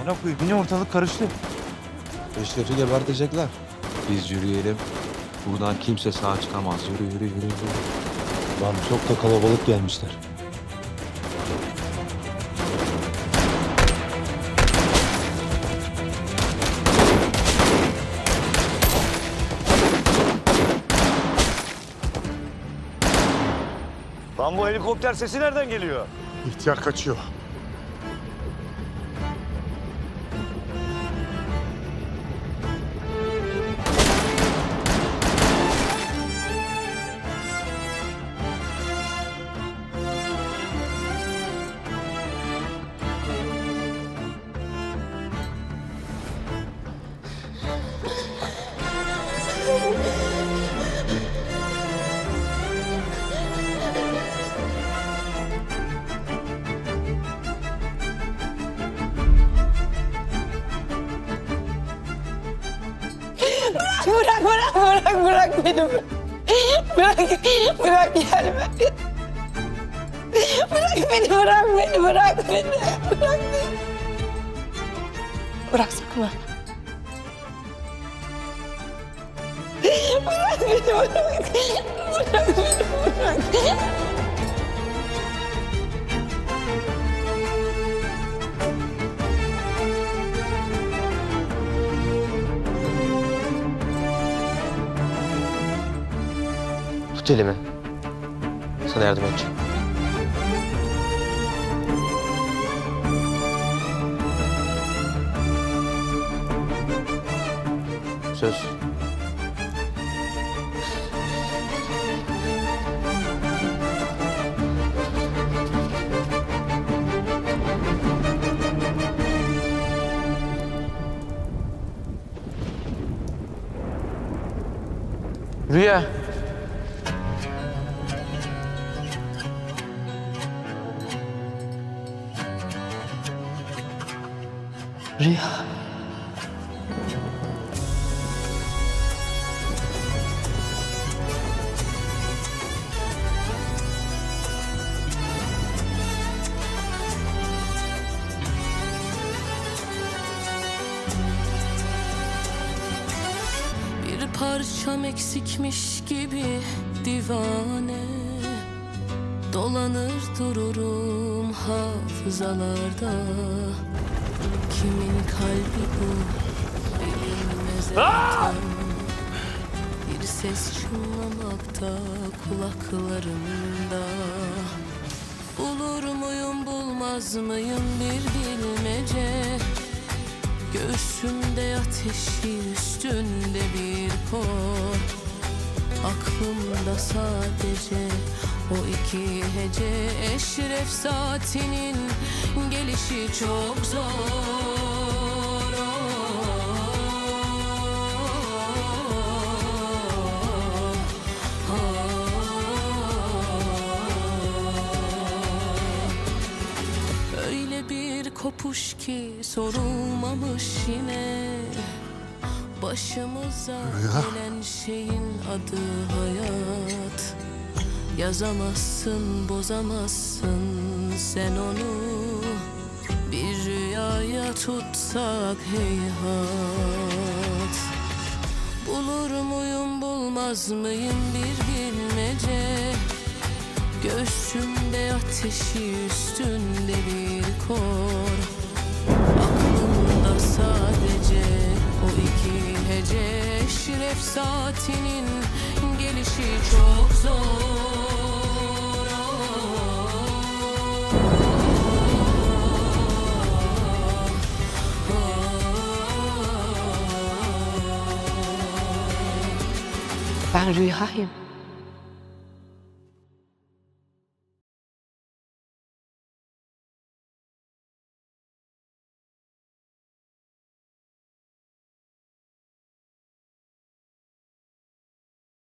Bana koyayım yine ortalık karıştı. Eşrefi gebertecekler. Biz yürüyelim. Buradan kimse sağ çıkamaz. Yürü yürü yürü. yürü. Lan çok da kalabalık gelmişler. Lan bu helikopter sesi nereden geliyor? İhtiyar kaçıyor. Bırak, bırak, bırak, bırak beni. Bırak, bırak gelme. Bırak beni, bırak beni, bırak beni. Bırak beni. Bırak sakın. Tut elimi. Sana yardım edeceğim. Söz. Rüya. Rüya. Parçam eksikmiş gibi divane. Dolanır dururum hafızalarda. Kimin kalbi bu? Bilinmez elbette. Bir ses çınlamakta kulaklarımda. Bulur muyum bulmaz mıyım bir bilmece Göğsümde ateşi üstünde bir kor. Aklımda sadece o iki hece. Eşref saatinin gelişi çok zor bir kopuş ki sorulmamış yine. Başımıza gelen şeyin adı hayat. Yazamazsın, bozamazsın sen onu. Bir rüyaya tutsak heyhat Bulur muyum, bulmaz mıyım bir bilmece ateşi üstünde bir kor Aklımda sadece o iki hece Şiref saatinin gelişi çok zor Ben rüyayım.